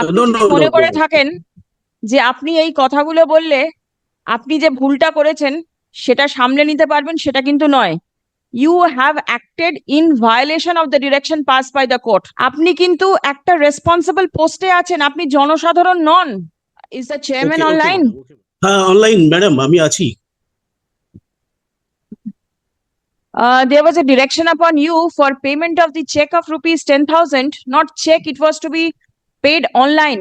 আপনি মনে করে থাকেন যে আপনি এই কথাগুলো বললে আপনি যে ভুলটা করেছেন সেটা সামলে নিতে পারবেন সেটা কিন্তু নয়। You have acted in violation of the direction pass by the court আপনি কিন্তু একটা রেসপন্সিবল পোস্টে আছেন আপনি জনসাধারণ নন। ইজ দ্য চেয়ারম্যান অনলাইন হ্যাঁ অনলাইন ম্যাডাম আমি আছি। Uh, there was a direction upon you for payment of the check of rupees ten thousand, not check, it was to be paid online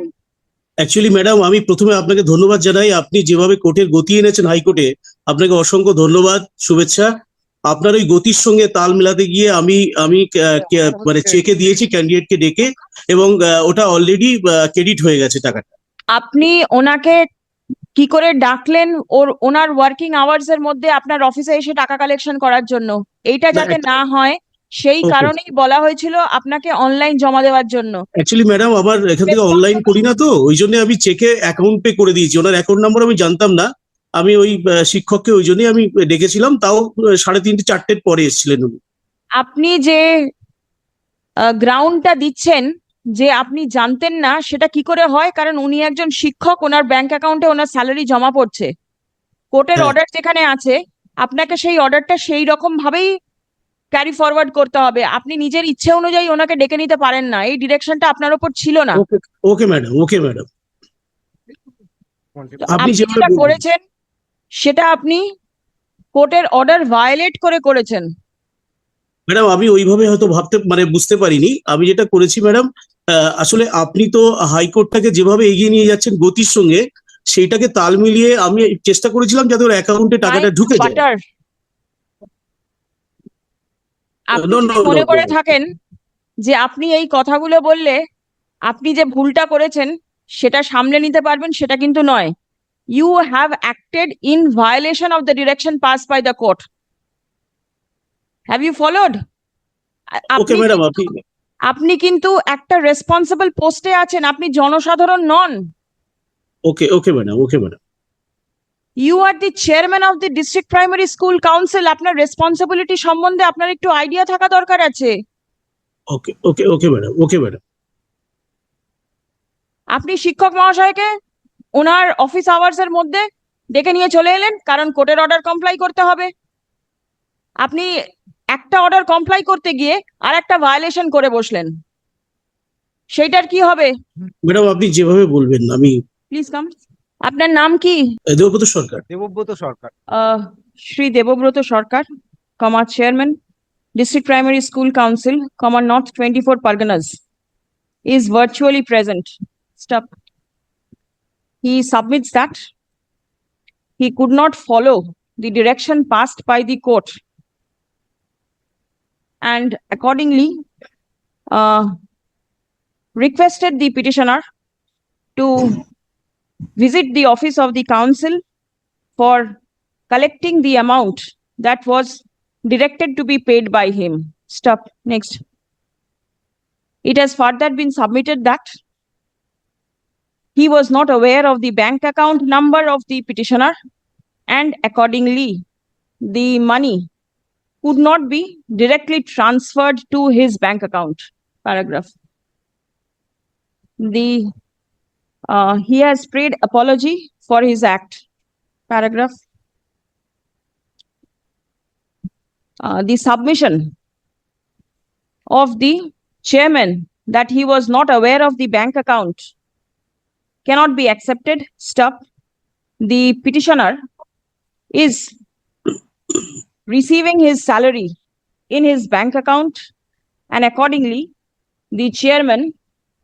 actually madam আমি প্রথমে আপনাকে ধন্যবাদ জানাই। আপনি যেভাবে কোর্টের গতি এনেছেন হাইকোর্টে আপনাকে অসংখ্য ধন্যবাদ শুভেচ্ছা। আপনার ওই গতির সঙ্গে তাল মেলাতে গিয়ে আমি আমি মানে চেকে দিয়েছি ক্যান্ডিডেটকে ডেকে এবং ওটা অলরেডি ক্রেডিট হয়ে গেছে টাকাটা। আপনি ওনাকে কি করে ডাকলেন ওর ওনার ওয়ার্কিং আওয়ার্স এর মধ্যে আপনার অফিসে এসে টাকা কালেকশন করার জন্য? এইটা যাতে না হয় সেই কারণেই বলা হয়েছিল আপনাকে অনলাইন জমা দেওয়ার জন্য। অ্যাকচুয়ালি ম্যাডাম আবার এখান থেকে অনলাইন করি না তো ওই জন্য আমি চেকে অ্যাকাউন্ট পে করে দিয়েছি। ওনার অ্যাকাউন্ট নাম্বার আমি জানতাম না। আমি ওই শিক্ষককে ওই জন্যই আমি ডেকেছিলাম তাও সাড়ে তিনটে চারটের পরে এসেছিলেন উনি। আপনি যে গ্রাউন্ডটা দিচ্ছেন যে আপনি জানতেন না সেটা কি করে হয়? কারণ উনি একজন শিক্ষক ওনার ব্যাংক অ্যাকাউন্টে ওনার স্যালারি জমা পড়ছে। কোর্টের হ্যাঁ। অর্ডার যেখানে আছে আপনাকে সেই অর্ডারটা সেই রকম ভাবেই ক্যারি ফরওয়ার্ড করতে হবে। আপনি নিজের ইচ্ছে অনুযায়ী ওনাকে ডেকে নিতে পারেন না। এই ডিরেকশনটা আপনার উপর ছিল না। ওকে ওকে ম্যাডাম ওকে ম্যাডাম আপনি যেটা করেছেন সেটা আপনি কোর্টের অর্ডার ভায়োলেট করে করেছেন। ম্যাডাম আমি ওইভাবে হয়তো ভাবতে মানে বুঝতে পারিনি। আমি যেটা করেছি ম্যাডাম আসলে আপনি তো হাইকোর্টটাকে যেভাবে এগিয়ে নিয়ে যাচ্ছেন গতির সঙ্গে সেইটাকে তাল মিলিয়ে আমি চেষ্টা করেছিলাম যাতে ওর অ্যাকাউন্টে টাকাটা ঢুকে যায়. আপনি মনে করে থাকেন যে আপনি এই কথাগুলো বললে আপনি যে ভুলটা করেছেন সেটা সামলে নিতে পারবেন সেটা কিন্তু নয়। You have acted in violation of the direction pass by the court have you followed আপনি কিন্তু একটা রেসপন্সিবল পোস্টে আছেন আপনি জনসাধারণ নন। Okay okay madam okay madam you are the chairman of the district primary school council আপনার responsibility সম্বন্ধে আপনার একটু আইডিয়া থাকা দরকার আছে। ওকে ওকে ওকে ম্যাডাম ওকে ম্যাডাম আপনি শিক্ষক মহাশয়কে ওনার অফিস আওয়ার্স এর মধ্যে ডেকে নিয়ে চলে এলেন কারণ কোর্টের অর্ডার কমপ্লাই করতে হবে। আপনি একটা অর্ডার কমপ্লাই করতে গিয়ে আর একটা ভায়োলেশন করে বসলেন। সেইটার কি হবে? ম্যাডাম আপনি যেভাবে বলবেন আমি প্লিজ কাম আপনার নাম কি দেবব্রত সরকার দেবব্রত সরকার uh, Shri Debabrata Sarkar, comma Chairman, District Primary School Council, comma North 24 Parganas, is virtually present. Stop. He submits that he could not follow the direction passed by the court. And accordingly, uh, requested the petitioner to visit the office of the council for collecting the amount that was directed to be paid by him. Stop. Next. It has further been submitted that he was not aware of the bank account number of the petitioner and accordingly the money could not be directly transferred to his bank account. Paragraph. The uh, he has prayed apology for his act. Paragraph. uh, the submission of the chairman that he was not aware of the bank account cannot be accepted. Stop. The petitioner is receiving his salary in his bank account and accordingly the chairman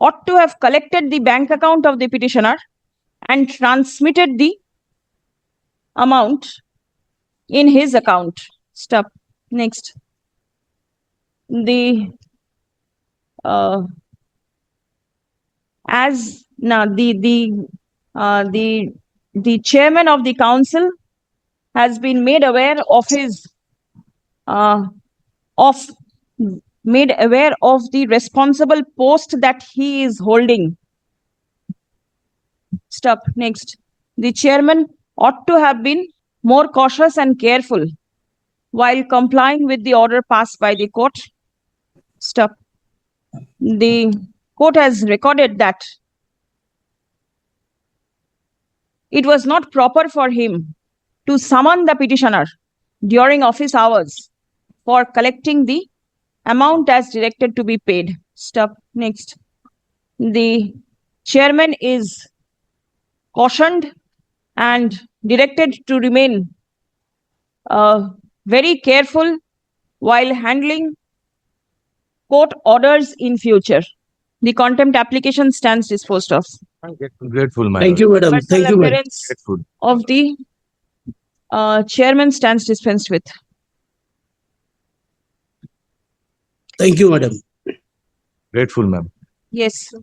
ought to have collected the bank account of the petitioner and transmitted the amount in his account. Stop. Next. The uh, as now the the uh, the the chairman of the council has been made aware of his uh, of made aware of the responsible post that he is holding. Stop. Next. The chairman ought to have been more cautious and careful while complying with the order passed by the court. Stop. The court has recorded that it was not proper for him to summon the petitioner during office hours for collecting the amount as directed to be paid. Stop. Next. The chairman is cautioned and directed to remain uh, very careful while handling court orders in future. The contempt application stands disposed of. I'm grateful, grateful madam. Thank you, madam. Thank you, madam. of the uh, chairman stands dispensed with. Thank you, madam. Grateful, ma'am. Yes. sir.